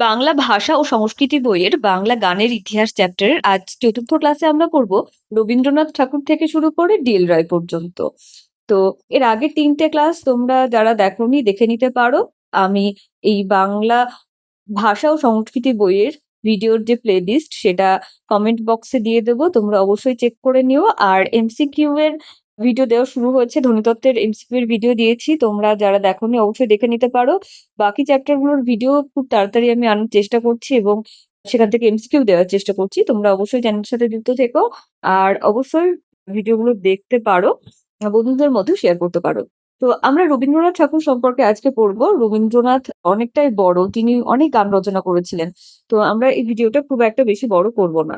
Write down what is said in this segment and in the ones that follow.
বাংলা ভাষা ও সংস্কৃতি বইয়ের বাংলা গানের ইতিহাস চ্যাপ্টারের আজ চতুর্থ ক্লাসে আমরা করব রবীন্দ্রনাথ ঠাকুর থেকে শুরু করে ডিএল রায় পর্যন্ত। তো এর আগের তিনটে ক্লাস তোমরা যারা দেখোনি দেখে নিতে পারো। আমি এই বাংলা ভাষা ও সংস্কৃতি বইয়ের ভিডিওর যে প্লেলিস্ট সেটা কমেন্ট বক্সে দিয়ে দেবো। তোমরা অবশ্যই চেক করে নিও। আর এমসিকিউ এর ভিডিও দেওয়া শুরু হয়েছে। ধ্বনিতত্ত্বের এমসিকিউ এর ভিডিও দিয়েছি। তোমরা যারা দেখোনি, অবশ্যই দেখে নিতে পারো। বাকি চ্যাপ্টারগুলোর ভিডিও খুব তাড়াতাড়ি আমি আনার চেষ্টা করছি এবং সেখান থেকে এমসিকিউ দেওয়ার চেষ্টা করছি। তোমরা অবশ্যই চ্যানেলের সাথে যুক্ত থেকো আর অবশ্যই ভিডিওগুলো দেখতে পারো, বন্ধুদের মধ্যে শেয়ার করতে পারো। তো আমরা রবীন্দ্রনাথ ঠাকুর সম্পর্কে আজকে পড়ব। রবীন্দ্রনাথ অনেকটাই বড়, তিনি অনেক গান রচনা করেছিলেন। তো আমরা এই ভিডিওটা খুব একটা বেশি বড় করব না।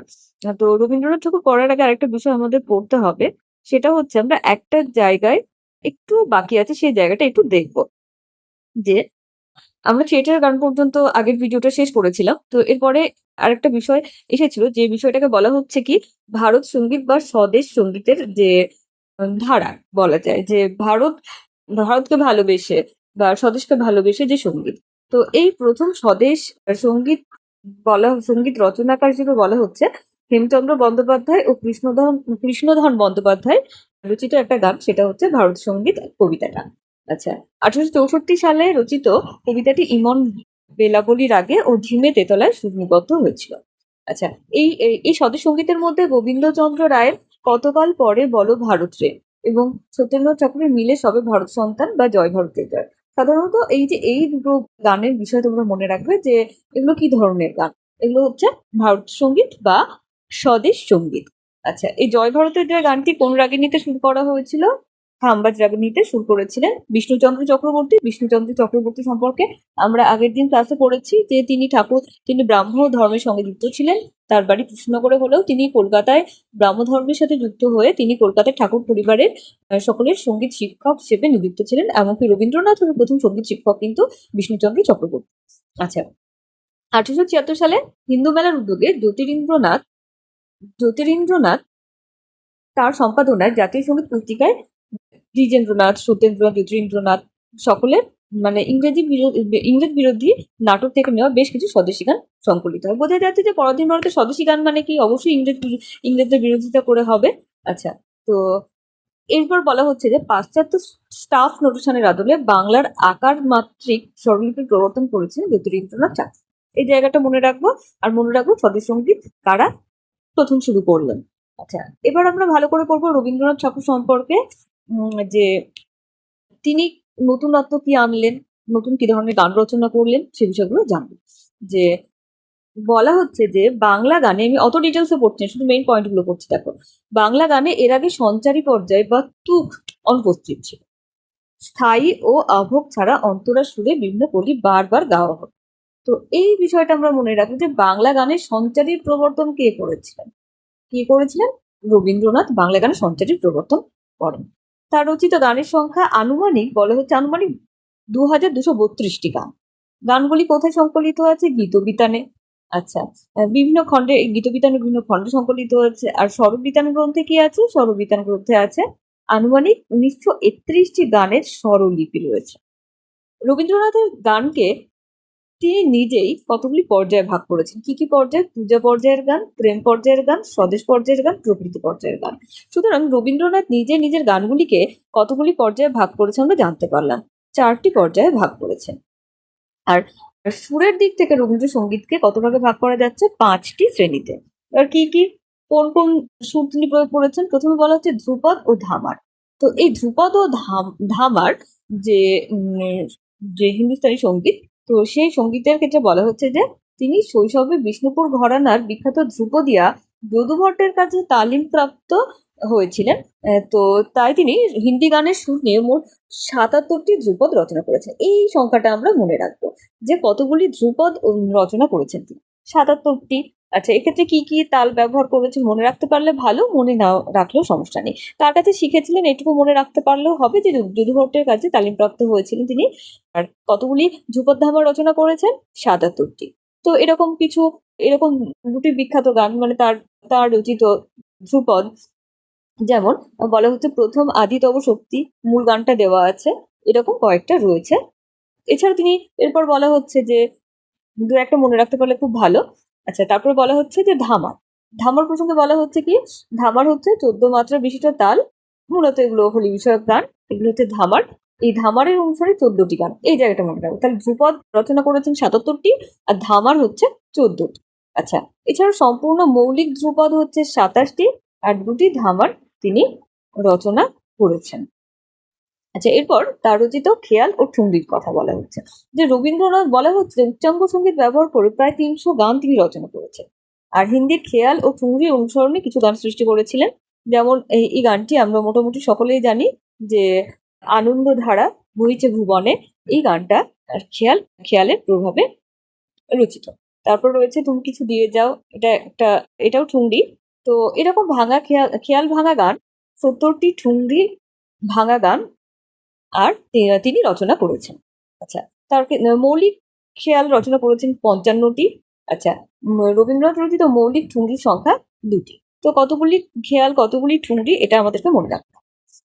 তো রবীন্দ্রনাথ ঠাকুর পড়ার আগে আরেকটা বিষয় আমাদের পড়তে হবে। সেটা হচ্ছে আমরা একটা জায়গায় একটু বাকি আছে, সেই জায়গাটা একটু দেখব। যে আমরা থিয়েটার গান পর্যন্ত আগের ভিডিওটা শেষ করেছিলাম। তো এরপরে আরেকটা বিষয় এসেছিল যে বিষয়টাকে বলা হচ্ছে কি, ভারত সংগীত বা স্বদেশ সঙ্গীতের যে ধারা বলা যায়, যে ভারত, ভারতকে ভালোবেসে বা স্বদেশকে ভালোবেসে যে সংগীত। তো এই প্রথম স্বদেশ সংগীত বলা, সংগীত রচনাকার হিসেবে বলা হচ্ছে হেমচন্দ্র বন্দ্যোপাধ্যায় ও কৃষ্ণধন কৃষ্ণধন বন্দ্যোপাধ্যায় রচিত একটা গান, সেটা হচ্ছে ভারত সংগীত কবিতাটা আচ্ছা আঠারোশো চৌষট্টি সালে রচিত কবিতাটি ইমন বেলাবলির আগে ও ঝিমে তেতলায় সুনিবদ্ধ হয়েছিল। আচ্ছা এই, এই- স্বদেশ সঙ্গীতের মধ্যে গোবিন্দচন্দ্র রায়ের কতকাল পরে বলো ভারত রে? এবং সত্যেন্দ্র ঠাকুরের মিলে সবে ভারত সন্তান বা জয় ভারতের জয়। সাধারণত এই যে, এই দুটো গানের বিষয় তোমরা মনে রাখবে যে এগুলো কি ধরনের গান? এগুলো হচ্ছে ভারত সংগীত বা স্বদেশ সংগীত। আচ্ছা এই জয় ভারতের জয় গানটি কোন রাগিনীতে শুরু করা হয়েছিল? খাম্বাজ রাগিনীতে শুরু করেছিলেন বিষ্ণুচন্দ্র চক্রবর্তী। বিষ্ণুচন্দ্র চক্রবর্তী সম্পর্কে আমরা আগের দিন ক্লাসে পড়েছি যে তিনি ঠাকুর, তিনি ব্রাহ্ম ধর্মের সঙ্গে যুক্ত ছিলেন। তার বাড়ি কৃষ্ণনগরে হলেও তিনি কলকাতায় ব্রাহ্ম ধর্মের সাথে যুক্ত হয়ে তিনি কলকাতায় ঠাকুর পরিবারের সকলের সংগীত শিক্ষক হিসেবে নিযুক্ত ছিলেন। এমনকি রবীন্দ্রনাথ হলেন প্রথম সংগীত শিক্ষক কিন্তু বিষ্ণুচন্দ্র চক্রবর্তী। আচ্ছা আঠারোশো ছিয়াত্তর সালে হিন্দু মেলার উদ্যোগে জ্যোতিরিন্দ্রনাথ জ্যোতিরিন্দ্রনাথ, তার সম্পাদনায় জাতীয় সংগীত পত্রিকায় দ্বিজেন্দ্রনাথ, সত্যেন্দ্রনাথ, জ্যোতিরিন্দ্রনাথ সকলের মানে ইংরেজি ইংরেজ বিরোধী নাটক থেকে নেওয়া বেশ কিছু স্বদেশী গান সংকলিত হয়। বোঝা যাচ্ছে যে পরাধীন ভারতের স্বদেশী গান মানে কি? অবশ্যই ইংরেজ ইংরেজদের বিরোধিতা করে হবে। আচ্ছা তো এরপর বলা হচ্ছে যে পাশ্চাত্য স্টাফ নোটেশনের আদলে বাংলার আকার মাত্রিক স্বরলিপি প্রবর্তন করেছেন জ্যোতিরিন্দ্রনাথ ঠাকুর এই জায়গাটা মনে রাখব। আর মনে রাখব স্বদেশ সংগীত কারা প্রথম শুরু করলেন। আচ্ছা এবার আমরা ভালো করে পড়ব রবীন্দ্রনাথ ঠাকুর সম্পর্কে যে তিনি নতুনত্ব কি আনলেন নতুন কি ধরনের গান রচনা করলেন সে বিষয়গুলো জানব। যে বলা হচ্ছে যে বাংলা গানে আমি অত ডিটেলসে পড়ছি না, শুধু মেইন পয়েন্টগুলো পড়ছি দেখো। বাংলা গানে এর আগে সঞ্চারী পর্যায়ে বা তুক অনুপস্থিত ছিল। স্থায়ী ও আভোগ ছাড়া অন্তরা সুরে বিভিন্ন কলি বারবার গাওয়া হতো। তো এই বিষয়টা আমরা মনে রাখব যে বাংলা গানের সঞ্চারীর প্রবর্তন কে করেছিলেন? কে করেছিলেন? রবীন্দ্রনাথ বাংলা গানের সঞ্চারীর প্রবর্তন করেন। তার রচিত গানের সংখ্যা আনুমানিক, বলা হচ্ছে আনুমানিক দু হাজার দুশো বত্রিশটি গান। গানগুলি কোথায় সংকলিত আছে গীতবিতানে। আচ্ছা বিভিন্ন খণ্ডে, গীতবিতানে বিভিন্ন খণ্ডে সংকলিত হয়েছে। আর স্বরবিতান গ্রন্থে কি আছে? স্বরবিতান গ্রন্থে আছে আনুমানিক উনিশশো একত্রিশটি গানের স্বরলিপি রয়েছে। রবীন্দ্রনাথের গানকে তিনি নিজেই কতগুলি পর্যায়ে ভাগ করেছেন? কি কি পর্যায়ে? পূজা পর্যায়ের গান, প্রেম পর্যায়ের গান, স্বদেশ পর্যায়ের গান, প্রকৃতি পর্যায়ের গান। সুতরাং রবীন্দ্রনাথ নিজে নিজের গানগুলিকে কতগুলি পর্যায়ে ভাগ করেছেন আমরা জানতে পারলাম। চারটি পর্যায়ে ভাগ করেছেন। আর সুরের দিক থেকে রবীন্দ্রসঙ্গীতকে কত ভাগে ভাগ করা যাচ্ছে? পাঁচটি শ্রেণীতে। আর কি কি? কোন কোন সুর তিনি প্রয়োগ করেছেন? প্রথমে বলা হচ্ছে ধ্রুপদ ও ধামার। তো এই ধ্রুপদ ও ধাম, ধামার যে যে হিন্দুস্তানি সংগীত তো সেই সঙ্গীতের ক্ষেত্রে বলা হচ্ছে যে, তিনি শৈশবে বিষ্ণুপুর ঘরানার বিখ্যাত ধ্রুপদিয়া যদু ভট্টের কাছে তালিম প্রাপ্ত হয়েছিলেন। তো তাই তিনি হিন্দি গানের সুর নিয়ে মোট সাতাত্তরটি ধ্রুপদ রচনা করেছেন। এই সংখ্যাটা আমরা মনে রাখব যে কতগুলি ধ্রুপদ রচনা করেছেন তিনি। সাতাত্তরটি আচ্ছা এক্ষেত্রে কি কি তাল ব্যবহার করেছেন মনে রাখতে পারলে ভালো, মনে না রাখলেও সমস্যা নেই। তার কাছে শিখেছিলেন, এটুকু মনে রাখতে পারলেও হবে যে যদু ভট্টের কাছে তালিমপ্রাপ্ত হয়েছিলেন তিনি। আর কতগুলি ধ্রুপদ ধামা রচনা করেছেন? সাতাত্তরটি। তো এরকম কিছু, এরকম দুটি বিখ্যাত গান মানে তার তার রচিত ধ্রুপদ, যেমন বলা হচ্ছে, প্রথম আদিতব শক্তি মূল গানটা দেওয়া আছে। এরকম কয়েকটা রয়েছে। এছাড়া তিনি এরপর বলা হচ্ছে যে, দু একটা মনে রাখতে পারলে খুব ভালো। আচ্ছা তারপরে বলা হচ্ছে যে ধামার। ধামার প্রসঙ্গে বলা হচ্ছে কি? ধামার হচ্ছে চোদ্দ মাত্রা বিশিষ্ট তাল, মূলত এগুলো হোলি বিষয়ক গান, এগুলো হচ্ছে ধামার। এই ধামারের অনুসারে চোদ্দটি গান। এই জায়গাটা মনে রাখব তাহলে ধ্রুপদ রচনা করেছেন সাতাত্তরটি আর ধামার হচ্ছে চোদ্দটি। আচ্ছা এছাড়া সম্পূর্ণ মৌলিক ধ্রুপদ হচ্ছে সাতাশটি আর দুটি ধামার তিনি রচনা করেছেন। আচ্ছা এরপর তার রচিত খেয়াল ও ঠুংরির কথা বলা হচ্ছে। যে রবীন্দ্রনাথ বলা হচ্ছে উচ্চাঙ্গ সংগীত ব্যবহার করে প্রায় তিনশো গান তিনি রচনা করেছেন। আর হিন্দির খেয়াল ও ঠুংরি অনুসরণে কিছু গান সৃষ্টি করেছিলেন। যেমন এই গানটি আমরা মোটামুটি সকলেই জানি যে আনন্দ ধারা বইছে ভুবনে। এই গানটা খেয়াল, খেয়ালের প্রভাবে রচিত। তারপর রয়েছে তুমি কিছু দিয়ে যাও, এটা একটা, এটাও ঠুংরি তো এরকম ভাঙা খেয়াল খেয়াল ভাঙা গান, সত্তরটি ঠুংরি ভাঙা গান আর তিনি রচনা করেছেন। আচ্ছা তার মৌলিক খেয়াল রচনা করেছেন পঞ্চান্নটি। আচ্ছা রবীন্দ্রনাথ রচিত মৌলিক ঠুংরির সংখ্যা দুটি। তো কতগুলি খেয়াল, কতগুলি ঠুংরি এটা আমাদেরকে মনে রাখতে।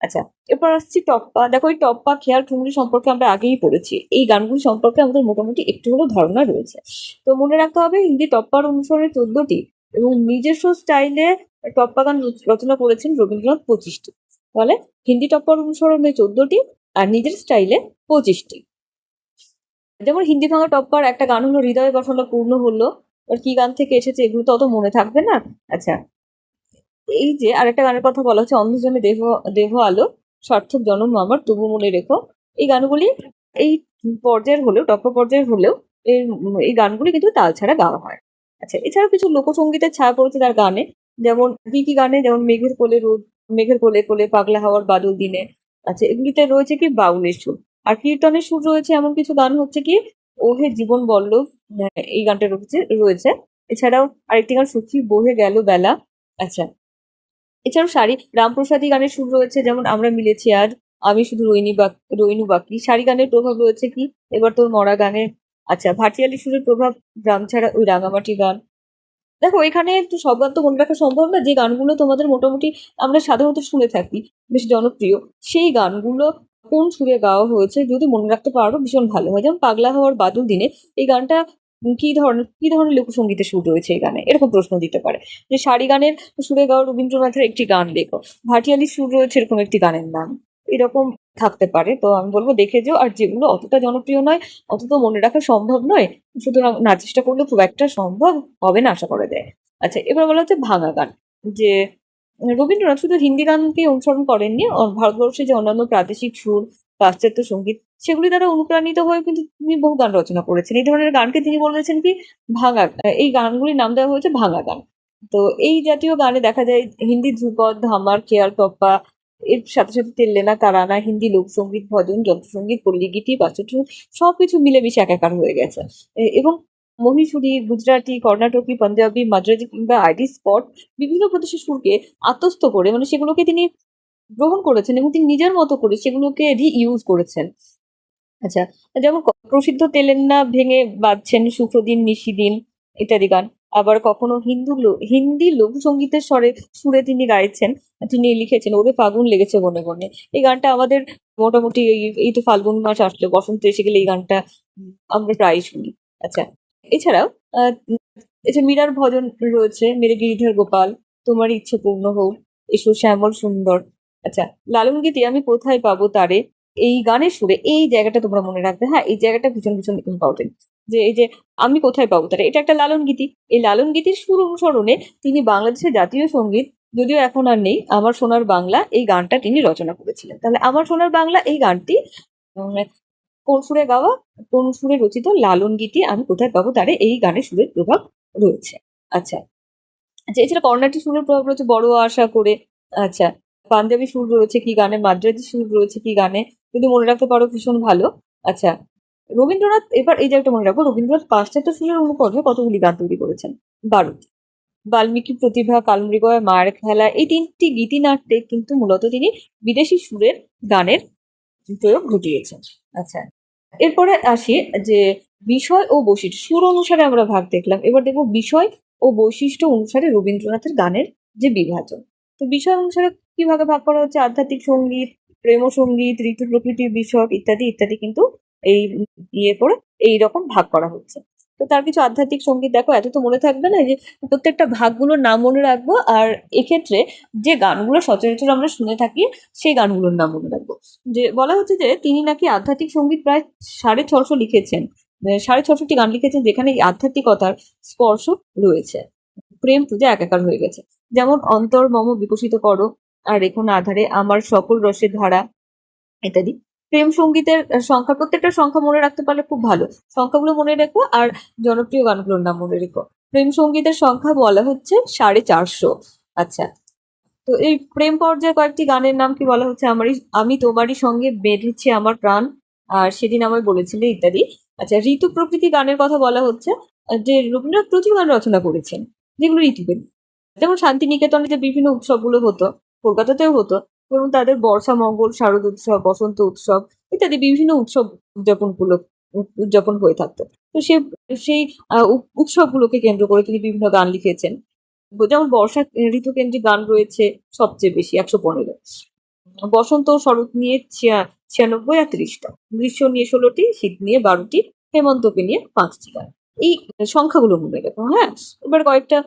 আচ্ছা এরপর আসছি টপ্পা। দেখো, এই টপ্পা, খেয়াল ঠুংরি সম্পর্কে আমরা আগেই পড়েছি। এই গানগুলি সম্পর্কে আমাদের মোটামুটি একটু হলেও ধারণা রয়েছে। তো মনে রাখতে হবে, হিন্দি টপ্পার অনুসরণে চোদ্দটি এবং নিজস্ব স্টাইলে টপ্পা গান রচ- রচনা করেছেন রবীন্দ্রনাথ পঁচিশটি। তাহলে হিন্দি টপ্পার অনুসরণে চোদ্দটি আর নিজের স্টাইলে পঁচিশটি। যেমন হিন্দি ভাঙা টপ্পার একটা গান হলো, হৃদয় বসন্ত পূর্ণ হলো আর কি গান থেকে এসেছে এগুলো তো অত মনে থাকবে না? আচ্ছা এই যে আরেকটা গানের কথা বলা হচ্ছে, অন্ধজনে দেহ দেহ আলো, সার্থক জনম আমার, তবু মনে রেখো। এই গানগুলি এই পর্যায়ের হলেও টপ্পা পর্যায়ের হলেও এই গানগুলি কিন্তু তাল ছাড়া গাওয়া হয়। আচ্ছা এছাড়াও কিছু লোকসঙ্গীতের ছায়া পড়েছে তার গানে। যেমন, কি কি গানে? যেমন, মেঘের কোলে রোদ, মেঘের কোলে কোলে পাগলা হাওয়ার বাদল দিনে আচ্ছা এগুলিতে রয়েছে কি বাউলের সুর? আর কীর্তনের সুর রয়েছে এমন কিছু গান হচ্ছে কি? ওহে জীবন বল্লভ এই গানটা রয়েছে রয়েছে। এছাড়াও আরেকটি গান সুখী বহে গেল বেলা। আচ্ছা এছাড়াও শাড়ি, রামপ্রসাদী গানের সুর রয়েছে, যেমন আমরা মিলেছি আজ, আমি শুধু রইনি বাক, রইনু বাকি। শাড়ি গানের প্রভাব রয়েছে কি? এবার তোর মরা গানে। আচ্ছা ভাটিয়ালি সুরের প্রভাব, গ্রাম ছাড়া ওই রাঙামাটি গান। দেখো, এখানে একটু সব গান তো মনে রাখা সম্ভব না, যে গানগুলো তোমাদের মোটামুটি আমরা সাধারণত শুনে থাকি, বেশ জনপ্রিয়, সেই গানগুলো কোন সুরে গাওয়া হয়েছে যদি মনে রাখতে পারো, ভীষণ ভালো হয়। যেমন পাগলা হওয়ার বাদল দিনে এই গানটা কি ধরনের কি ধরনের লোকসঙ্গীতের সুর রয়েছে এই গানে? এরকম প্রশ্ন দিতে পারে। যে সারি গানের সুরে গাওয়া রবীন্দ্রনাথের একটি গান লেখো, ভাটিয়ালির সুর রয়েছে এরকম একটি গানের নাম। এরকম থাকতে পারে। তো আমি বলব দেখে যেও। আর যেগুলো অতটা জনপ্রিয় নয়, অতটা মনে রাখা সম্ভব নয়, সুতরাং না চেষ্টা করলে খুব একটা সম্ভব হবে না আশা করা যায়। আচ্ছা এবার বলা হচ্ছে ভাঙা গান। যে রবীন্দ্রনাথ শুধু হিন্দি গানকে অনুসরণ করেননি ভারতবর্ষে যে অন্যান্য প্রাদেশিক সুর, পাশ্চাত্য সংগীত, সেগুলি দ্বারা অনুপ্রাণিত হয়ে কিন্তু তিনি বহু গান রচনা করেছেন। এই ধরনের গানকে তিনি বলেছেন কি, ভাঙা, এই গানগুলির নাম দেওয়া হয়েছে ভাঙা গান। তো এই জাতীয় গানে দেখা যায় হিন্দি ধ্রুপদ, ধামার খেয়াল টপ্পা এর সাথে সাথে তেল্লেনা তারানা, হিন্দি লোকসঙ্গীত, ভজন, যন্ত্রসঙ্গীত, পল্লীগীতি পাশ্চাত্য সবকিছু মিলেমিশে একাকার হয়ে গেছে। এবং মহীশূরি গুজরাটি, কর্ণাটকি, পাঞ্জাবি, মাদ্রাজি কিংবা আইডি স্পট বিভিন্ন প্রদেশের সুরকে আত্মস্থ করে মানে সেগুলোকে তিনি গ্রহণ করেছেন এবং তিনি নিজের মতো করে সেগুলোকে রি ইউজ করেছেন। আচ্ছা যেমন প্রসিদ্ধ তেলেন্না ভেঙে বাজছেন শুক্রদিন নিশিদিন ইত্যাদি গান। আবার কখনো হিন্দু হিন্দি লোকসঙ্গীতের স্বরে সুরে তিনি গাইছেন, তিনি লিখেছেন, ওরে ফাগুন লেগেছে বনে বনে এই গানটা আমাদের মোটামুটি এই তো ফাল্গুন মাস আসলে, বসন্ত এসে গেলে এই গানটা আমরা প্রায় শুনি। আচ্ছা এছাড়াও এছাড়া মীরার ভজন রয়েছে, মেরে গিরিধর গোপাল, তোমার ইচ্ছে পূর্ণ হোক, এসো শ্যামল সুন্দর। আচ্ছা লালন গীতি আমি কোথায় পাবো তারে? এই গানের সুরে এই জায়গাটা তোমরা মনে রাখবে হ্যাঁ এই জায়গাটা ভীষণ ভীষণ ইম্পর্টেন্ট যে এই যে আমি কোথায় পাবো তারে, এটা একটা লালন গীতি। এই লালন গীতির সুর অনুসরণে তিনি বাংলাদেশের জাতীয় সংগীত, যদিও এখন আর নেই, আমার সোনার বাংলা এই গানটা তিনি রচনা করেছিলেন। তাহলে আমার সোনার বাংলা এই গানটি কোন সুরে গাওয়া, কোন সুরে রচিত লালন গীতি আমি কোথায় পাবো তারে এই গানের সুরের প্রভাব রয়েছে। আচ্ছা আচ্ছা এছাড়া কর্ণাটিক সুরের প্রভাব রয়েছে, বড় আশা করে আচ্ছা পাঞ্জাবি সুর রয়েছে কি গানে, মাদ্রাজি সুর রয়েছে কি গানে যদি মনে রাখতে পারো ভীষণ ভালো। আচ্ছা রবীন্দ্রনাথ, এবার এই জায়গাটা মনে রাখব রবীন্দ্রনাথ পাশ্চাত্য সুরের অনুকরণে কতগুলি গান তৈরি করেছেন? বারোটি। বাল্মীকি প্রতিভা, কালমৃগয় মায়ের খেলা, এই তিনটি গীতিনাট্যে কিন্তু মূলত তিনি বিদেশি সুরের গানের প্রয়োগ ঘটিয়েছেন। আচ্ছা এরপরে আসি যে বিষয় ও বৈশিষ্ট্য, সুর অনুসারে আমরা ভাগ দেখলাম। এবার দেখব বিষয় ও বৈশিষ্ট্য অনুসারে রবীন্দ্রনাথের গানের যে বিভাজন। তো বিষয় অনুসারে কি ভাগে ভাগ করা হচ্ছে? আধ্যাত্মিক সংগীত প্রেম সংগীত ঋতু প্রকৃতি বিষয় ইত্যাদি ইত্যাদি কিন্তু এই ইয়ে করে এই রকম ভাগ করা হচ্ছে। তো তার কিছু আধ্যাত্মিক সংগীত দেখো, এত তো মনে থাকবে না যে প্রত্যেকটা ভাগগুলোর নাম মনে রাখব আর এক্ষেত্রে যে গানগুলো সচরাচর আমরা শুনে থাকি, সেই গানগুলোর নাম মনে রাখব। যে বলা হচ্ছে যে তিনি নাকি আধ্যাত্মিক সংগীত প্রায় সাড়ে ছশো লিখেছেন সাড়ে ছশোটি গান লিখেছেন যেখানে আধ্যাত্মিকতার স্পর্শ রয়েছে। প্রেম পূজা একাকার হয়ে গেছে। যেমন অন্তর মম বিকশিত করো আর এখন আধারে আমার সকল রসের ধারা ইত্যাদি। প্রেম সঙ্গীতের সংখ্যা, প্রত্যেকটা সংখ্যা মনে রাখতে পারলে খুব ভালো। সংখ্যাগুলো মনে রেখো আর জনপ্রিয় গানগুলোর নাম মনে রেখো। প্রেম সঙ্গীতের সংখ্যা বলা হচ্ছে সাড়ে চারশো। আচ্ছা তো এই প্রেম পর্যায়ে কয়েকটি গানের নাম কি বলা হচ্ছে? আমারই, আমি তোমারই সঙ্গে বেঁধেছি আমার প্রাণ। আর সেদিন আমায় বলেছিলে ইত্যাদি। আচ্ছা ঋতু প্রকৃতি গানের কথা বলা হচ্ছে যে রবীন্দ্রনাথ প্রচুর গান রচনা করেছেন, যেগুলো নিয়ে। যেমন শান্তিনিকেতনে যে বিভিন্ন উৎসবগুলো হতো কলকাতাতেও হতো এবং তাদের বর্ষা মঙ্গল, শারদ উৎসব, বসন্ত উৎসব ইত্যাদি বিভিন্ন উৎসব উদযাপনগুলো উদ- উদযাপন হয়ে থাকতো। তো সে, সেই উৎসবগুলোকে কেন্দ্র করে তিনি বিভিন্ন গান লিখেছেন। যেমন বর্ষা ঋতু কেন্দ্রিক গান রয়েছে সবচেয়ে বেশি, একশো পনেরো। বসন্ত শরৎ নিয়ে ছিয়া- ছিয়ানব্বই আর ত্রিশটা। গ্রীষ্ম নিয়ে ষোলোটি, শীত নিয়ে বারোটি, হেমন্তকে নিয়ে পাঁচটি গান। এই সংখ্যাগুলো মনে রাখো হ্যাঁ? এবার কয়েকটা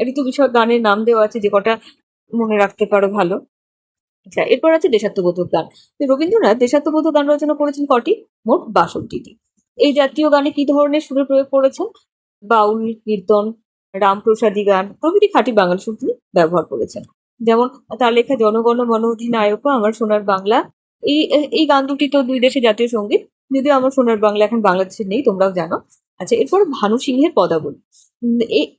ঋতু বিষয়ক গানের নাম দেওয়া আছে যে কটা মনে রাখতে পারো ভালো। আচ্ছা এরপর আছে দেশাত্মবোধক গান। রবীন্দ্রনাথ দেশাত্মবোধক গান রচনা করেছেন কটি? মোট বাষট্টিটি। এই জাতীয় গানে কি ধরনের সুরের প্রয়োগ করেছেন? বাউল, কীর্তন, রামপ্রসাদী গান, প্রভৃতি খাঁটি বাঙালি সুর তিনি ব্যবহার করেছেন। যেমন তার লেখা জনগণ মন অধিনায়ক, আমার সোনার বাংলা। এই এই গান দুটি তো দুই দেশের জাতীয় সংগীত। যদিও আমার সোনার বাংলা এখন বাংলাদেশে নেই, তোমরাও জানো। আচ্ছা এরপর ভানু সিংহের পদাবলী।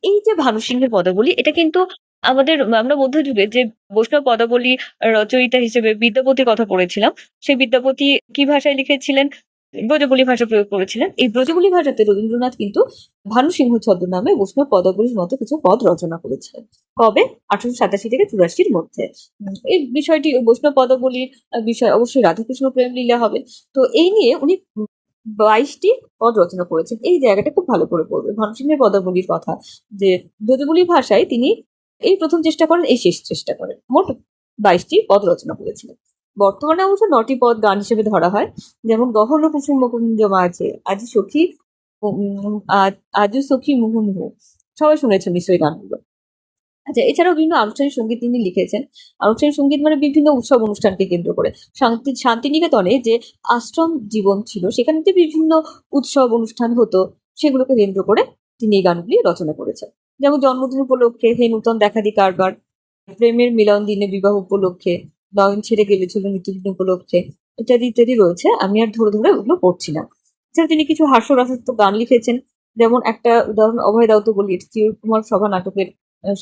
এই যে ভানু সিংহের পদাবলী, এটা কিন্তু আমাদের, আমরা মধ্যযুগে যে বৈষ্ণব পদাবলী রচয়িতা হিসেবে বিদ্যাপতির কথা পড়েছিলাম, সেই বিদ্যাপতি কি ভাষায় লিখেছিলেন? ব্রজবুলি ভাষা প্রয়োগ করেছিলেন। এই ব্রজবুলি ভাষাতে রবীন্দ্রনাথ কিন্তু ভানু সিংহ ছদ্মনামে বৈষ্ণব পদাবলীর মতো কিছু পদ রচনা করেছিলেন। কবে? আঠারোশো সাতাশি থেকে চুরাশির মধ্যে। এই বিষয়টি বৈষ্ণব পদাবলীর বিষয় অবশ্যই রাধাকৃষ্ণ প্রেম লীলা হবে। তো এই নিয়ে উনি বাইশটি পদ রচনা করেছেন। এই জায়গাটা খুব ভালো করে পড়বে। ভানু সিংহের পদাবলীর কথা যে ব্রজবুলি ভাষায় তিনি এই প্রথম চেষ্টা করেন এই শেষ চেষ্টা করেন। মোট বাইশটি পদ রচনা করেছিলেন। বর্তমানে অবশ্য নটি পদ গান হিসেবে ধরা হয়। যেমন গহন কুসুম মুকুঞ্জ আছে আজি সখী উম, আ- আজও সখী মুহু মুহু সবাই শুনেছেন নিশ্চয়ই গানগুলো। আচ্ছা এছাড়াও বিভিন্ন আনুষ্ঠানিক সংগীত তিনি লিখেছেন। আনুষ্ঠানিক সংগীত মানে বিভিন্ন উৎসব অনুষ্ঠানকে কেন্দ্র করে। শান্তি শান্তিনিকেতনে যে আশ্রম জীবন ছিল সেখানে যে বিভিন্ন উৎসব অনুষ্ঠান হতো সেগুলোকে কেন্দ্র করে তিনি এই গানগুলি রচনা করেছেন। যেমন জন্মদিন উপলক্ষে হে নূতন দেখা দি কারবার, প্রেমের মিলন দিনে বিবাহ উপলক্ষে, নয়ন ছেড়ে গেলেছিল মৃত্যুদিন উপলক্ষে, ইত্যাদি ইত্যাদি রয়েছে। আমি আর ধরে ধরে ওগুলো পড়ছিলাম এছাড়া তিনি কিছু হাস্যরসাত্মক গান লিখেছেন, যেমন একটা উদাহরণ অভয় দাও তো বলি চির কুমার সভা নাটকের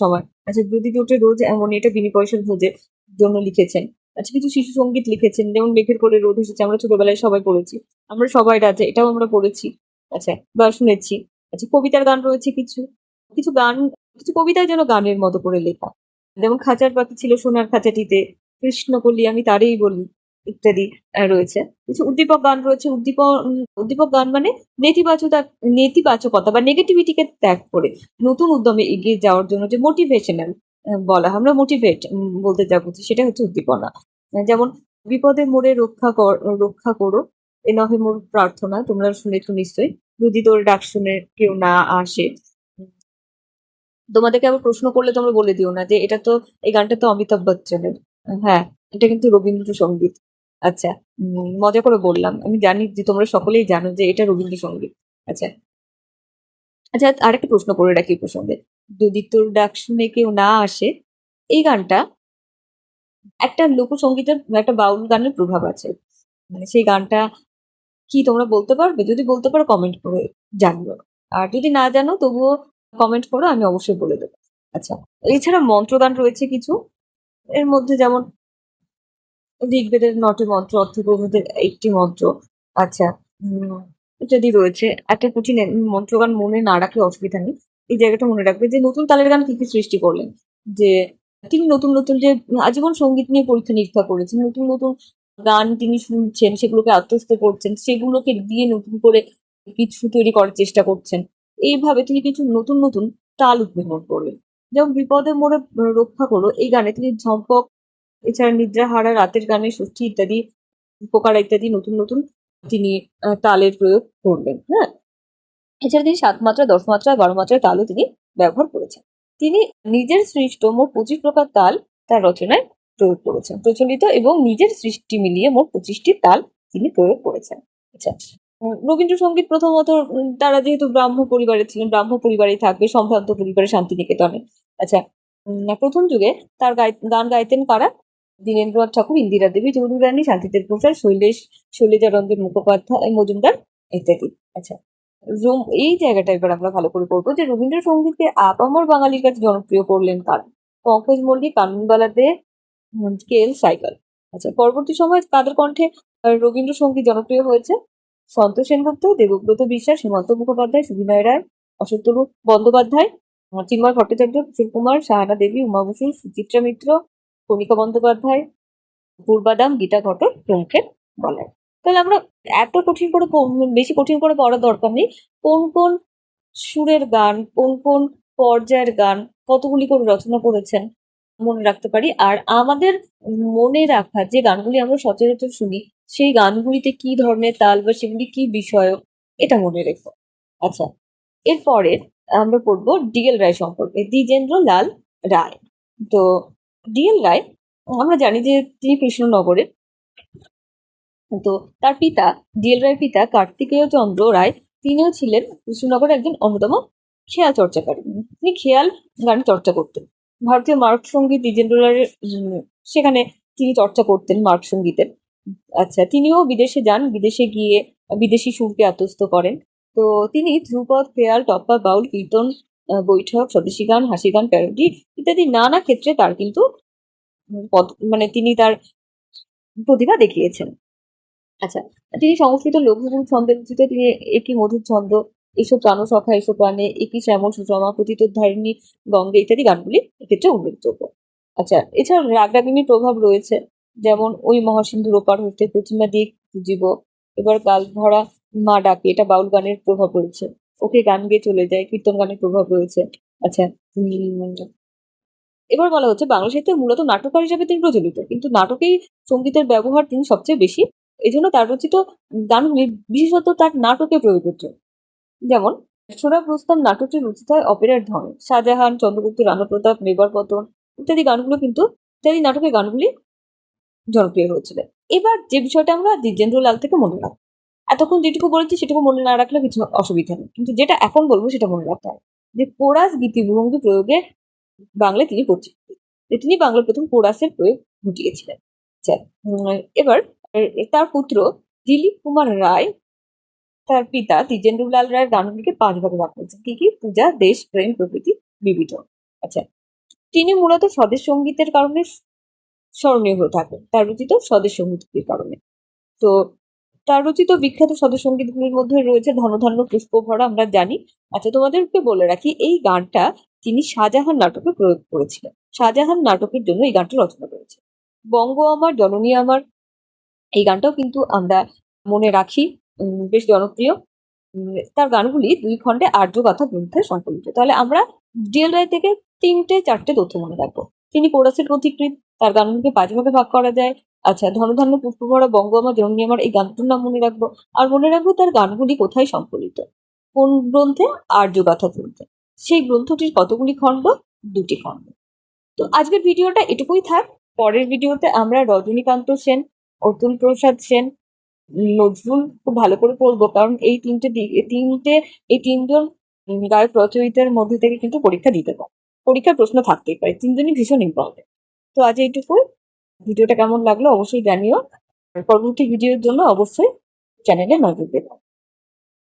সময়। আচ্ছা যদি জোটে রোজ এমন এটা বিনি পয়সার ভোজের জন্য লিখেছেন আচ্ছা কিছু শিশু সংগীত লিখেছেন, যেমন মেঘের কোলে রোদ এসেছে, আমরা ছোটবেলায় সবাই পড়েছি, আমরা সবাই রাজা এটাও আমরা পড়েছি আচ্ছা বা শুনেছি আচ্ছা কবিতার গান রয়েছে কিছু কিছু গান, কিছু কবিতায় যেন গানের মতো করে লেখা। যেমন খাঁচার পাখি ছিল সোনার খাঁচাটিতে, কৃষ্ণ কলি আমি তারেই বলি ইত্যাদি রয়েছে। কিছু উদ্দীপক গান রয়েছে। উদ্দীপক উদ্দীপক গান মানে নেতিবাচকতা নেতিবাচকতা বা নেগেটিভিটিকে ত্যাগ করে নতুন উদ্যমে এগিয়ে যাওয়ার জন্য যে মোটিভেশনাল বলা। আমরা মোটিভেট বলতে যা বুঝি সেটা হচ্ছে উদ্দীপনা। যেমন, বিপদে মোড়ে রক্ষা কর, রক্ষা করো, এ নহে মোর প্রার্থনা। তোমরা শুনেছো নিশ্চয়ই, যদি তোর ডাক শুনে কেউ না আসে তোমাদেরকে আবার প্রশ্ন করলে তোমরা বলে দিও না যে এটা তো, এই গানটা তো অমিতাভ বচ্চনের। হ্যাঁ এটা কিন্তু রবীন্দ্রসঙ্গীত। আচ্ছা মজা করে বললাম। আমি জানি যে তোমরা সকলেই জানো যে এটা রবীন্দ্রসঙ্গীত। আচ্ছা। আচ্ছা আরেকটা প্রশ্ন করে রাখি প্রসঙ্গে। যদি তোর ডাক শুনে কেউ না আসে, এই গানটা একটা লোকসঙ্গীতের একটা বাউল গানের প্রভাব আছে। মানে সেই গানটা কি তোমরা বলতে পারবে? যদি বলতে পারো কমেন্ট করে জানিও। আর যদি না জানো, তবুও কমেন্ট করো, আমি অবশ্যই বলে দেবো। আচ্ছা এছাড়া মন্ত্রগান রয়েছে কিছু? এর মধ্যে যেমন ঋগ্বেদের নটি মন্ত্র, অর্থপ্রভুদের একটি মন্ত্র আচ্ছা ইত্যাদি রয়েছে। একটা কঠিন মন্ত্রগান মনে না রাখলে অসুবিধা নেই। এই জায়গাটা মনে রাখবে যে নতুন তালের গান কি কি সৃষ্টি করলেন? যে তিনি নতুন নতুন যে আজীবন সংগীত নিয়ে পরীক্ষা নিরীক্ষা করেছেন, নতুন নতুন গান তিনি শুনছেন, সেগুলোকে আত্মস্থ করছেন, সেগুলোকে দিয়ে নতুন করে কিছু তৈরি করার চেষ্টা করছেন। এইভাবে তিনি কিছু নতুন নতুন তাল উদ্ভাবন করলেন। যেমন বিপদে মোড়ে রক্ষা করল, এই গানে তিনি ঝম্পক, এছাড়া নিদ্রাহারা, রাতের গানে ষষ্ঠী ইত্যাদি, উপকার ইত্যাদি নতুন নতুন তিনি তালের প্রয়োগ করলেন হ্যাঁ? এছাড়া তিনি সাত মাত্রা, দশ মাত্রা, বারো মাত্রার তালও তিনি ব্যবহার করেছেন। তিনি নিজের সৃষ্ট মোট পঁচিশ প্রকার তাল তার রচনায় প্রয়োগ করেছেন, প্রচলিত এবং নিজের সৃষ্টি মিলিয়ে মোট পঁচিশটি তাল তিনি প্রয়োগ করেছেন। আচ্ছা রবীন্দ্রসঙ্গীত প্রথমত তারা যেহেতু ব্রাহ্ম পরিবারে ছিলেন, ব্রাহ্ম পরিবারেই থাকবে সম্ভ্রান্ত পরিবারে শান্তিনিকেতনে। আচ্ছা প্রথম যুগে তার গান গাইতেন কারা? দীনেন্দ্রনাথ ঠাকুর, ইন্দিরা দেবী চৌধুরানী শান্তিদেব প্রসাদ শৈলেশ শৈলেজা মুখোপাধ্যায় মজুমদার ইত্যাদি। আচ্ছা রোম, এই জায়গাটা এবার আমরা ভালো করে পড়ব যে রবীন্দ্রসঙ্গীতকে আপামর বাঙালির কাছে জনপ্রিয় করলেন কারা? পঙ্কজ মল্লিক, কাননবালা দে সাইকেল আচ্ছা পরবর্তী সময় তাদের কণ্ঠে রবীন্দ্রসঙ্গীত জনপ্রিয় হয়েছে। সন্তোষ সেনগুপ্ত, দেবব্রত বিশ্বাস, হেমন্ত মুখোপাধ্যায়, সুবিনয় রায় অশোকতরু বন্দ্যোপাধ্যায় চিন্ময় ভট্টাচার্য কিশোর কুমার, সাহানা দেবী, উমা বসু, সুচিত্রা মিত্র, কণিকা বন্দ্যোপাধ্যায় পূর্বাদাম গীতা ঘটক প্রমুখের বলায় তাহলে আমরা এত কঠিন করে বেশি কঠিন করে পড়ার দরকার নেই। কোন কোন সুরের গান, কোন কোন পর্যায়ের গান কতগুলি করে রচনা করেছেন মনে রাখতে পারি। আর আমাদের মনে রাখা যে গানগুলি আমরা সচরাচর শুনি সেই গানগুলিতে কি ধরনের তাল বা সেগুলি কি বিষয় এটা মনে রেখো। আচ্ছা এরপরে আমরা পড়ব ডিএল রায় সম্পর্কে দ্বিজেন্দ্র লাল রায়। তো ডিএল রায় আমরা জানি যে তিনি কৃষ্ণনগরে। তো তার পিতা ডিএল রায়ের পিতা কার্তিকেয় চন্দ্র রায় তিনিও ছিলেন কৃষ্ণনগরের একজন অন্যতম খেয়াল চর্চাকারী। তিনি খেয়াল গান চর্চা করতেন। ভারতীয় মার্গ সংগীত দ্বিজেন্দ্রলালের উম, সেখানে তিনি চর্চা করতেন মার্গ সঙ্গীতের আচ্ছা তিনিও বিদেশে যান, বিদেশে গিয়ে বিদেশি সুরকে আত্মস্থ করেন। তো তিনি ধ্রুপদ খেয়াল টপ্পা, বাউল, কীর্তন বৈঠক, স্বদেশী গান, হাসি গান, প্যারোডি ইত্যাদি নানা ক্ষেত্রে তার কিন্তু মানে তিনি তার প্রতিভা দেখিয়েছেন। আচ্ছা তিনি সংস্কৃত লঘুগুরু ছন্দে রচিত তিনি একই মধুর ছন্দ এইসব প্রাণ সখা এইসব প্রাণে একই শ্যামল সুষমা ধারিণী গঙ্গে ইত্যাদি গানগুলি এক্ষেত্রে উল্লেখযোগ্য। আচ্ছা এছাড়া রাগ রাগিনীর প্রভাব রয়েছে। যেমন ওই মহাসিন্ধুর ওপার হইতে প্রতিমা দিক জীব এবার গাল ভরা মা ডাকে, এটা বাউল গানের প্রভাব রয়েছে। ওকে গান গেয়ে চলে যায়, কীর্তন গানের প্রভাব রয়েছে। আচ্ছা এবার বলা হচ্ছে বাংলা সাহিত্যে মূলত নাট্যকার হিসাবে তিনি প্রচলিত, কিন্তু নাটকেই সঙ্গীতের ব্যবহার তিনি সবচেয়ে বেশি। এই জন্য তার রচিত গানগুলি বিশেষত তার নাটকে প্রয়োজ্য যেমন, সোনা প্রস্তাব নাটকটি রচিত হয় অপেরার ধরন। শাহজাহান, চন্দ্রগুপ্ত রানা প্রতাপ মেবার পতন ইত্যাদি গানগুলো কিন্তু ইত্যাদি নাটকের গানগুলি জনপ্রিয় হয়েছিল। এবার যে বিষয়টা আমরা দ্বিজেন্দ্র লাল থেকে মনে রাখব। এতক্ষণ যেটুকু বলেছি সেটুকু মনে না রাখলে কিছু অসুবিধা নেই। কিন্তু যেটা এখন বলব সেটা মনে রাখতে হবে যে কোরাস গীতিভঙ্গি প্রয়োগে বাংলায় তিনি যে তিনি বাংলার প্রথম কোরাসের প্রয়োগ ঘটিয়েছিলেন। এবার তার পুত্র দিলীপ কুমার রায়, তার পিতা দ্বিজেন্দ্রলাল রায়ের গানগুলিকে পাঁচ ভাগে ভাগ করেছেন। কি কি? পূজা, দেশ, প্রেম প্রভৃতি বিবিধ। আচ্ছা তিনি মূলত স্বদেশ সঙ্গীতের কারণে স্মরণীয় হয়ে থাকেন। তার রচিত স্বদেশ সঙ্গীতের কারণে। তো তার রচিত বিখ্যাত স্বদেশ সঙ্গীতগুলির মধ্যে রয়েছে ধনধান্য পুষ্প ভরা আমরা জানি। আচ্ছা তোমাদেরকে বলে রাখি, এই গানটা তিনি শাহজাহান নাটকে প্রয়োগ করেছিলেন। শাহজাহান নাটকের জন্য এই গানটা রচনা করেছে বঙ্গ আমার, জননী আমার, এই গানটাও কিন্তু আমরা মনে রাখি বেশ জনপ্রিয়। তার গানগুলি দুই খণ্ডে আর্য কথা গ্রন্থে সংকলিত। তাহলে আমরা ডিএল রায় থেকে তিনটে, চারটে তথ্য মনে রাখব। তিনি কোরাসের পথিকৃৎ তার গানগুলিকে পাঁচ ভাগে ভাগ করা যায়। আচ্ছা ধনধান্য পুষ্পভরা বঙ্গ আমার জননী আমার এই গানটার নাম মনে রাখব। আর মনে রাখব তার গানগুলি কোথায় সংকলিত? কোন গ্রন্থে? আর্য গাথা গ্রন্থে। সেই গ্রন্থটির কতগুলি খণ্ড? দুটি খণ্ড। তো আজকের ভিডিওটা এটুকুই থাক। পরের ভিডিওতে আমরা রজনীকান্ত সেন, অতুল প্রসাদ সেন, নজরুল খুব ভালো করে পড়ব। কারণ এই তিনটে তিনটে, এই তিনজন গায়ক রচয়িতার মধ্যে থেকে কিন্তু পরীক্ষা দিতে পারে। পরীক্ষার প্রশ্ন থাকতেই পারে। তিনজনই ভীষণ ইম্পর্টেন্ট তো আজ এইটুকু। ভিডিওটা কেমন লাগল অবশ্যই জানিও। পরবর্তী ভিডিওর জন্য অবশ্যই চ্যানেলে নজর দেবেন